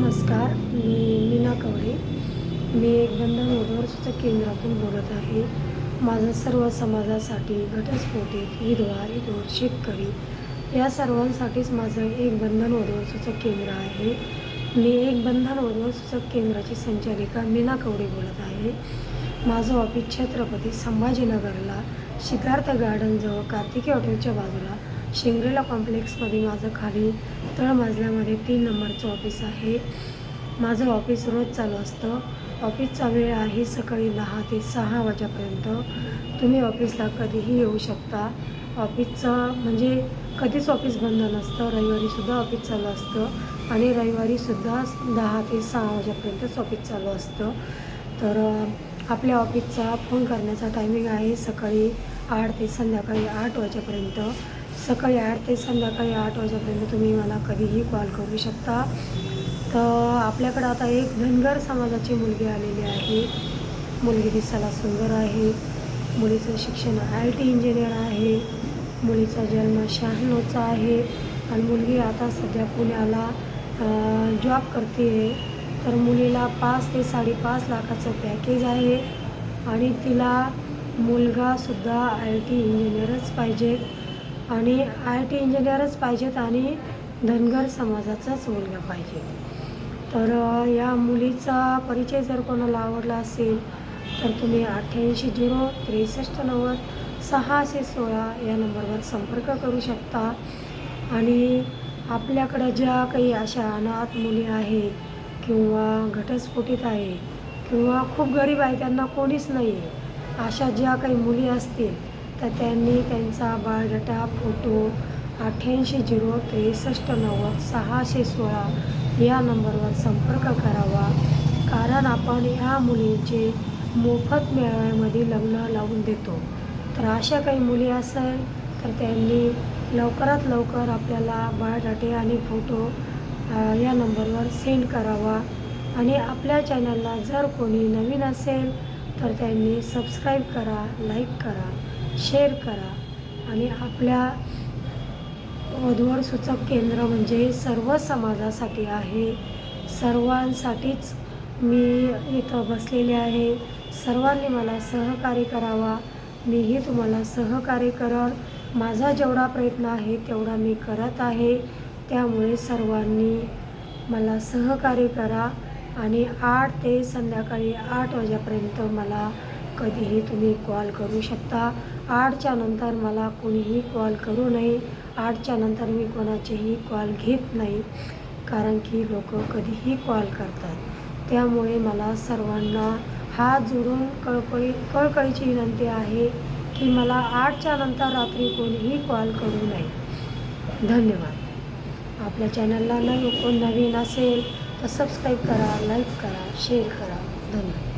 नमस्कार मी मीना कवडे. मी एक बंधन वधूवर सूचक केंद्रातून बोलत आहे. माझं सर्व समाजासाठी घटस्फोटित विधवा विधवर शेतकरी या सर्वांसाठीच माझं एक बंधन वधूवर सूचक केंद्र आहे. मी एक बंधन वधूवर सूचक केंद्राची संचालिका मीना कवडे बोलत आहे. माझं ऑफिस छत्रपती संभाजीनगरला सिद्धार्थ गार्डनजवळ कार्तिकी हॉटेलच्या बाजूला शिंगरेला कॉम्प्लेक्समध्ये माझं खाली तळमजल्यामध्ये तीन नंबरचं ऑफिस आहे. माझं ऑफिस रोज चालू असतं. ऑफिसचा वेळ आहे सकाळी दहा ते सहा वाजेपर्यंत. तुम्ही ऑफिसला कधीही येऊ शकता. ऑफिसचं म्हणजे कधीच ऑफिस बंद नसतं. रविवारीसुद्धा ऑफिस चालू असतं आणि रविवारीसुद्धा दहा ते सहा वाजेपर्यंतच ऑफिस चालू असतं. तर आपल्या ऑफिसचा फोन करण्याचा टायमिंग आहे सकाळी आठ ते संध्याकाळी आठ वाजेपर्यंत. सकाळी आठ ते संध्याकाळी आठ वाजेपर्यंत तुम्ही मला कधीही कॉल करू शकता. तर आपल्याकडं आता एक धनगर समाजाची मुलगी आलेली आहे. मुलगी दिसायला सुंदर आहे. मुलीचं शिक्षण आय टी इंजिनियर आहे. मुलीचा जन्म शहाण्णवचा आहे. आणि मुलगी आता सध्या पुण्याला जॉब करते आहे तर मुलीला पाच ते साडेपाच लाखाचं पॅकेज आहे. आणि तिला मुलगासुद्धा आय टी इंजिनियरच पाहिजेत आणि आय टी इंजिनियरच पाहिजेत आणि धनगर समाजाचाच मुलगा पाहिजे. तर या मुलीचा परिचय जर कोणाला आवडला असेल तर तुम्ही अठ्ठ्याऐंशी झिरो त्रेसष्ट नव्वद सहाशे सोळा या नंबरवर संपर्क करू शकता. आणि आपल्याकडं ज्या काही अशा अनाथ मुली आहेत किंवा घटस्फोटीत आहे किंवा खूप गरीब आहे त्यांना कोणीच नाही आहे अशा ज्या काही मुली असतील तर त्यांनी त्यांचा बायोडाटा फोटो अठ्ठ्याऐंशी झिरो त्रेसष्ट नव्वद सहाशे सोळा या नंबरवर संपर्क करावा. कारण आपण या मुलींचे मोफत मेळाव्यामध्ये लग्न लावून देतो. तर अशा काही मुली असेल तर त्यांनी लवकरात लवकर आपल्याला बायोडाटे आणि फोटो या नंबरवर सेंड करावा. आणि आपल्या चॅनलला जर कोणी नवीन असेल तर त्यांनी सबस्क्राईब करा लाईक करा. शेअर करा आणि आपल्या वधूवर सूचक केंद्र म्हणजे सर्व समाजासाठी आहे. सर्वांसाठीच मी इथं बसलेले आहे. सर्वांनी मला सहकार्य करावा. मीही तुम्हाला सहकार्य करन माझा जेवढा प्रयत्न आहे तेवढा मी करत आहे. त्यामुळे सर्वांनी मला सहकार्य करा आणि आठ ते संध्याकाळी आठ वाजेपर्यंत मला कधीही तुम्ही कॉल करू शकता. आठच्या नंतर मला कोणीही कॉल करू नये. आठच्या नंतर मी कोणाचेही कॉल घेत नाही कारण की लोक कधीही कॉल करतात. त्यामुळे मला सर्वांना हात जोडून कळकळी कळकळीची विनंती आहे की मला आठच्या नंतर रात्री कोणीही कॉल करू नये. धन्यवाद. आपल्या चॅनलला नवीन कोण नवीन असेल तर सबस्क्राईब करा लाईक करा शेअर करा. धन्यवाद.